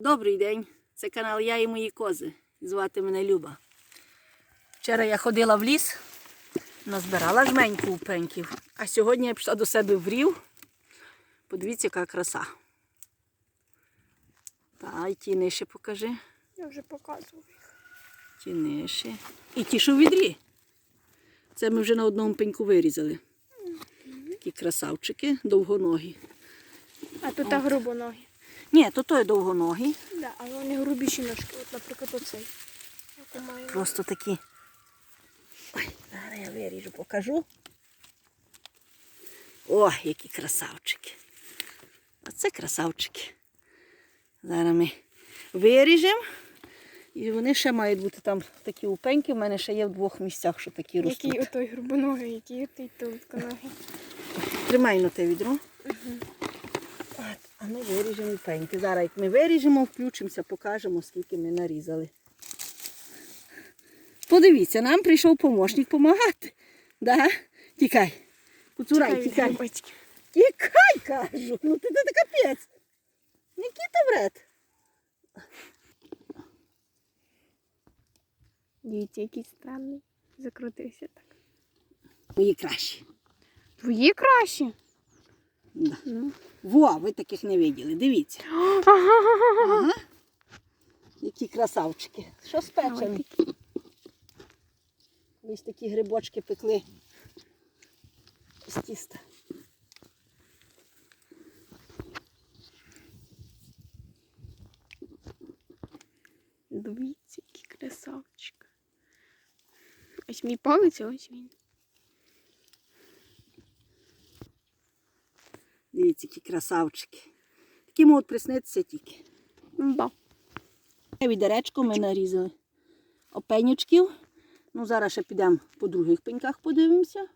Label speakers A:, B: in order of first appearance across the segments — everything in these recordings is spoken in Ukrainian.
A: Добрий день, це канал Я і мої кози. Звати мене Люба. Вчора я ходила в ліс, назбирала жменьку упеньків, а сьогодні я пішла до себе в рів. Подивіться, яка краса. Та, і ті ниші покажи.
B: Я вже показував.
A: Ті ниші. І ті, що в відрі. Це ми вже на одному пеньку вирізали. Такі красавчики, довгоногі.
B: А тут грубоногі.
A: Ні, то той довгоногі.
B: Да, але вони грубіші ножки. От, наприклад, оцей.
A: Просто такі. Ой, зараз я виріжу, покажу. О, які красавчики. Оце красавчики. Зараз ми виріжемо. І вони ще мають бути там такі упеньки. У мене ще є в двох місцях, що такі ростуть.
B: Який отой грубоногий, який отой товконогий.
A: Тримай на те відро. От, а ми виріжемо пеньки. Зараз як ми виріжемо, включимося, покажемо, скільки ми нарізали. Подивіться, нам прийшов помощник допомагати. Да? Тікай. Куцурай, тікай. Тікай, кажу. Ну ти ти капець. Нікіта вред.
B: Дивіться, який странний. Закрутився так.
A: Мої кращі.
B: Твої кращі. Ну.
A: Во, ви таких не виділи. Дивіться.
B: Ага.
A: Які красавчики. Що з спечені? Ось такі грибочки пекли з тіста.
B: Дивіться, який красавчик. Ось мій палець, а ось він.
A: Дивіться, які красавчики. Такі можуть приснитися тільки.
B: Ба.
A: Відеречко ми нарізали. Опенючків. Ну, зараз ще підемо по других пеньках подивимося.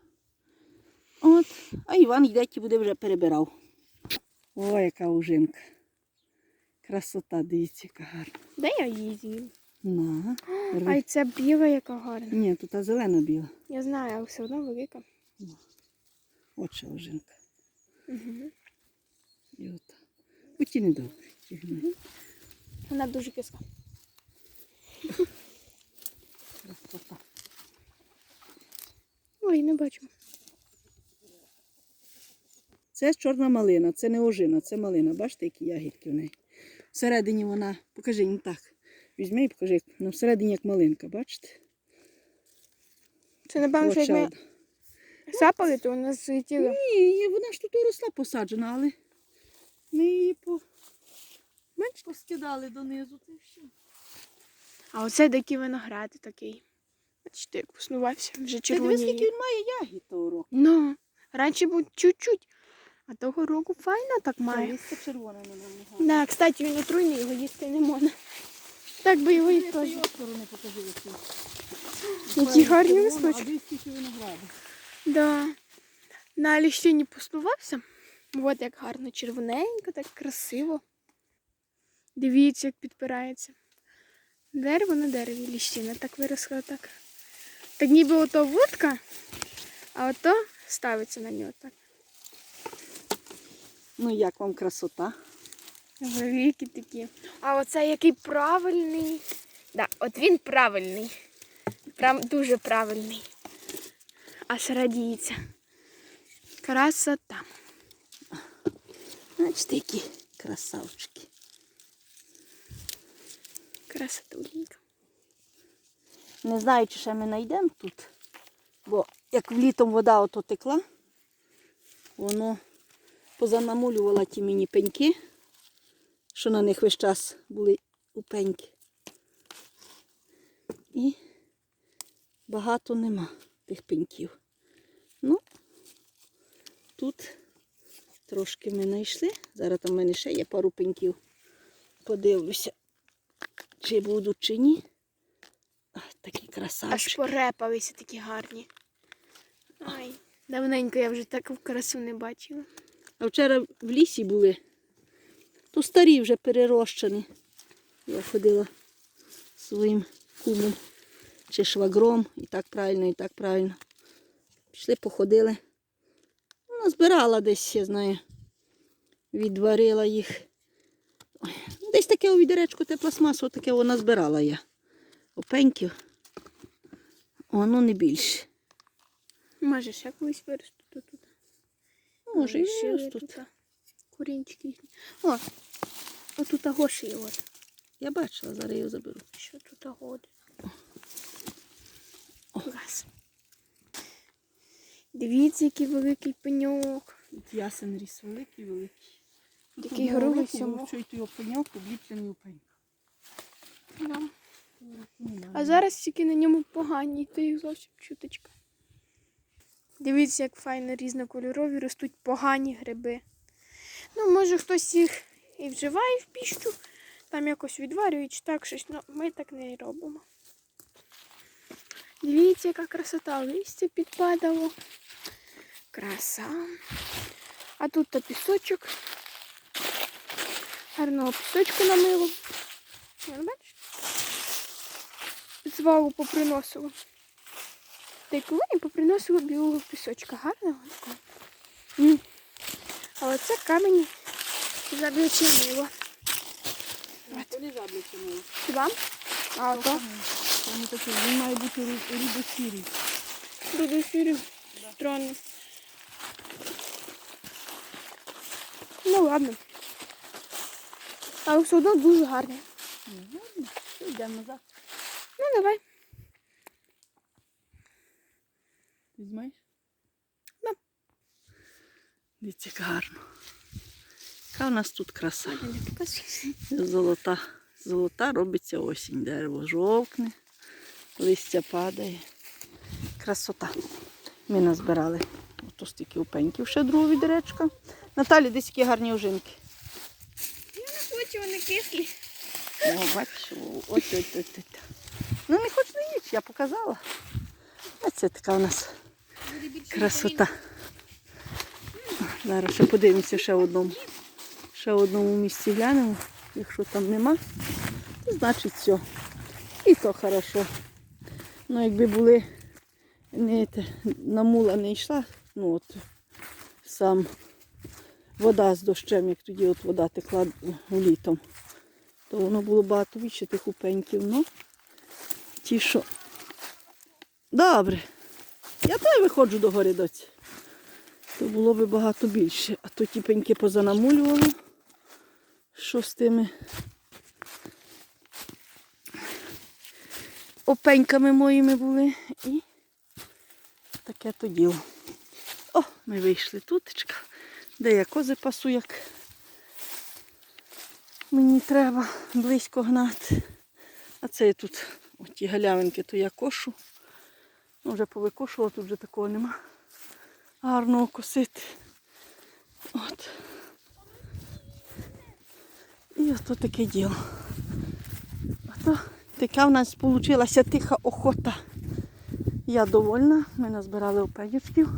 A: От. А Іван йде і буде вже перебирав. О, яка ужинка. Красота, дивіться, яка гарна.
B: Де я її з'їм?
A: На.
B: А ця біла, яка гарна.
A: Ні, тут та зелена біла.
B: Я знаю, але все одно велика.
A: От ще ужинка.
B: Угу.
A: І от. Оті недобрі. ті гни.
B: Вона дуже киска. Ой, не бачу.
A: Це чорна малина, це не ожина, це малина. Бачите, які ягідки в неї. Всередині вона, покажи їм так. Візьми і покажи, ну, всередині як малинка, бачите?
B: Це напевно, що як ми. Сапали, то вона злетіла.
A: Ні, вона ж тут росла посаджена, але ми її по... Менш поскидали донизу. Та й все.
B: А оце дикий виноград такий. Бачите, як поснувався, вже
A: Ти дивись, скільки він має ягід того року.
B: Ну, раніше був чуть-чуть, а того року файно так
A: Та
B: має.
A: листя червоне на ньому.
B: Да, кстати, він отруйний, його їсти не можна. Так би його і теж.
A: його сторони покажи, які.
B: Які гарні листочки.
A: А дивись, скільки винограду.
B: Да. На ліщині поснувався. От як гарно, червоненько, так красиво. Дивіться, як підпирається. Дерево на дереві ліщина так виросла так. Так ніби ото вудка, а ото ставиться на нього так.
A: Ну, як вам красота?
B: Великі такі. А оце який правильний. Да, от він правильний. Прям дуже правильний. Аж радіється. Красота.
A: Бачите, які красавчики.
B: Красотуленька.
A: Не знаю, чи ще ми знайдемо тут. Бо як влітом вода ото текла, воно позанамулювало ті мені пеньки, що на них весь час були у пеньки. І багато нема тих пеньків. Ну, тут трошки ми знайшли. Зараз там в мене ще є пару пеньків. Подивлюся, чи будуть, чи ні. А, Такі
B: Аж порепалися такі гарні. Ай, давненько я вже таку красу не бачила.
A: А вчора в лісі були, то старі вже перерощені. Я ходила своїм кумом чи швагром, і так правильно, і так правильно. Пішли, походили. Вона збирала десь, я знаю, відварила їх. Ой, ну, Десь таке у відеречку те пластмасу, таке вона збирала я. Опеньків. Воно не більше.
B: Може, ще колись виростуть тут.
A: Може, і
B: ще
A: ось тут.
B: Корінчики їхні. О, отут агоші є от.
A: Я бачила, зараз його заберу.
B: Що тут агоди? Дивіться, який великий пеньок.
A: Ясен ріс великий, великий.
B: Який грубий всьому.
A: Чуєте його пеньок, обліплений у пеньок.
B: Да. А зараз тільки на ньому погані, то їх зовсім чуточка. Дивіться, як файно різнокольорові ростуть погані гриби. Ну, може, хтось їх і вживає в піщу, там якось відварюють чи так щось, але ми так не робимо. Дивіться, яка красота, листя підпадало. Краса. А тут та пісочок. Гарного пісочку намило. Вон, бачиш? Звалу поприносило. Та й колоні поприносило білого пісочка. Гарного такого. М. Але це камені
A: не заблічено.
B: Хіба? А то
A: Вони такі, він має бути рібосірий.
B: буде ефірів. Странно. Ну ладно. Але все одно дуже гарний.
A: Йдемо назад.
B: Ну давай.
A: Візьмеш?
B: Да.
A: Дивіться, як гарно. Яка у нас тут краса. Золота. Золота робиться осінь. Дерево жовкне, листя падає. Красота. Ми назбирали ото стільки опеньків, ще другого відеречка. Наталі, десь які гарні ожинки.
B: Я не хочу, вони кислі.
A: О, бачиш, о, ось ось ось ось. Ну не хоч не їж, я показала. Ось це така у нас красота. Зараз ще подивимося ще в одному. Ще в одному місці глянемо. Якщо там нема, то значить все. І то хорошо. Ну, якби були не те, на мула не йшла, ну от сам вода з дощем, як тоді от вода текла літом, то воно було багато більше тих упеньків. Ну, ті, що. Добре. Я теж виходжу до гори. То було би багато більше. А то ті пеньки позанамулювало. Що з тими опеньками моїми були. І таке то діло. О, ми вийшли тутечка, де я кози пасу, як мені треба близько гнати. А це я тут оті галявинки, то я кошу. Ну, вже повикошувала, тут вже такого нема. Гарного косити. От. І ото таке діло. Ото така в нас вийшла тиха охота. Я довольна, ми назбирали опенючків.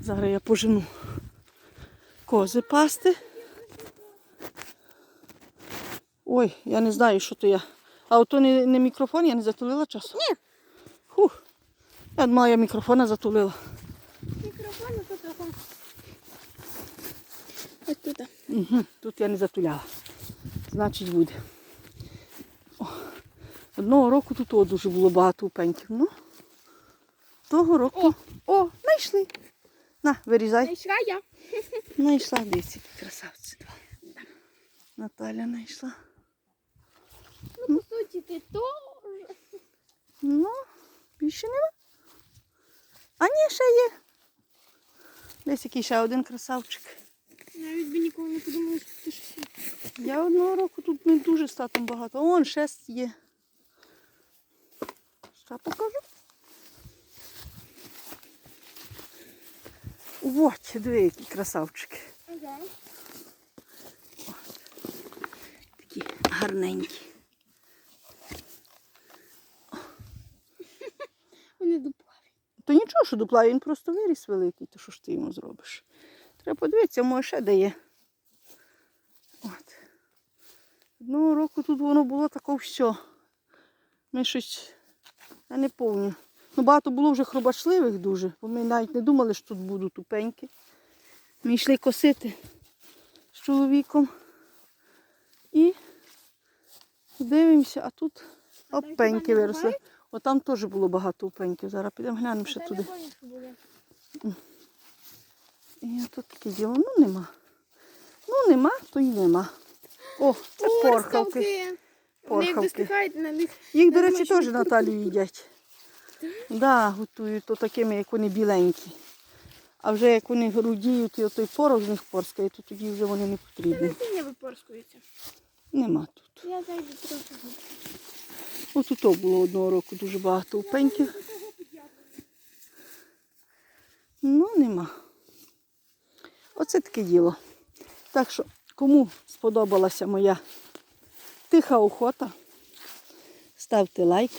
A: Зараз я пожену кози пасти. Ой, я не знаю, що то я. А ото не, не мікрофон, я не затулила часу? Ні. Хух. Я думала, я мікрофона затулила.
B: Мікрофон, тут телефон. Ось тут.
A: Угу, тут я не затуляла. Значить буде. О, одного року тут дуже було багато упеньків. Ну, того року. О, знайшли. На, вирізай.
B: Знайшла я.
A: Знайшла, дивіться, які красавці два. Наталя знайшла.
B: Ну, по суті, ти то.
A: Ну, більше нема. А ні, ще є. Десь який ще один красавчик.
B: Навіть би ніколи не подумала, що це щось.
A: Я одного року тут не дуже статом багато. Вон шесть є. Ще покажу. От, диви, які красавчики.
B: Ага.
A: Такі гарненькі.
B: Вони дуплаві.
A: То нічого, що дуплає, він просто виріс великий, то що ж ти йому зробиш? Треба подивитися, може ще де є. От. Одного року тут воно було таке все. Ми щось, я не пам'ятаю. Ну, багато було вже хробачливих дуже, бо ми навіть не думали, що тут будуть тупенькі. Ми йшли косити з чоловіком. І Дивимося, а тут опеньки виросли.
B: бувають?
A: Отам теж було багато опеньків. Зараз підемо глянемо ще туди. І тут таке діло. Ну нема. Ну нема, то й нема. О, це порхавки.
B: Порхавки.
A: Їх, до речі, теж Наталію їдять. Да, готують то такими, як вони біленькі. А вже як вони грудіють і отой порох з них порскає, то тоді вже вони не
B: Це
A: потрібні.
B: насіння випорскується.
A: Нема тут.
B: Я зайду трохи.
A: Ось тут було одного року дуже багато опеньків. Ну, нема. Оце таке діло. Так що, кому сподобалася моя тиха охота, ставте лайк,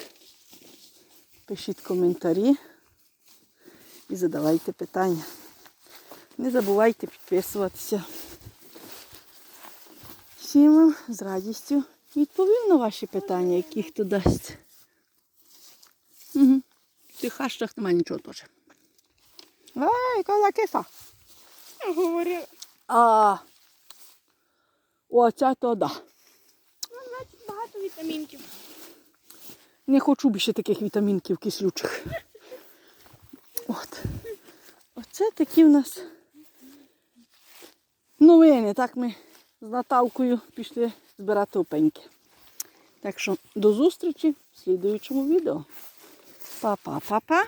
A: пишіть коментарі і задавайте питання. Не забувайте підписуватися. Всім вам з радістю відповім на ваші питання, які хто дасть. Угу. В тих хаштах немає нічого теж. Ай, кола киса.
B: Я говорю,
A: А оця то да.
B: ну, значить багато вітамінків.
A: Не хочу більше таких вітамінків кислючих. От. Оце такі в нас новини. Так ми з Наталкою пішли збирати опеньки. Так що до зустрічі в слідуючому відео. Па-па-па-па.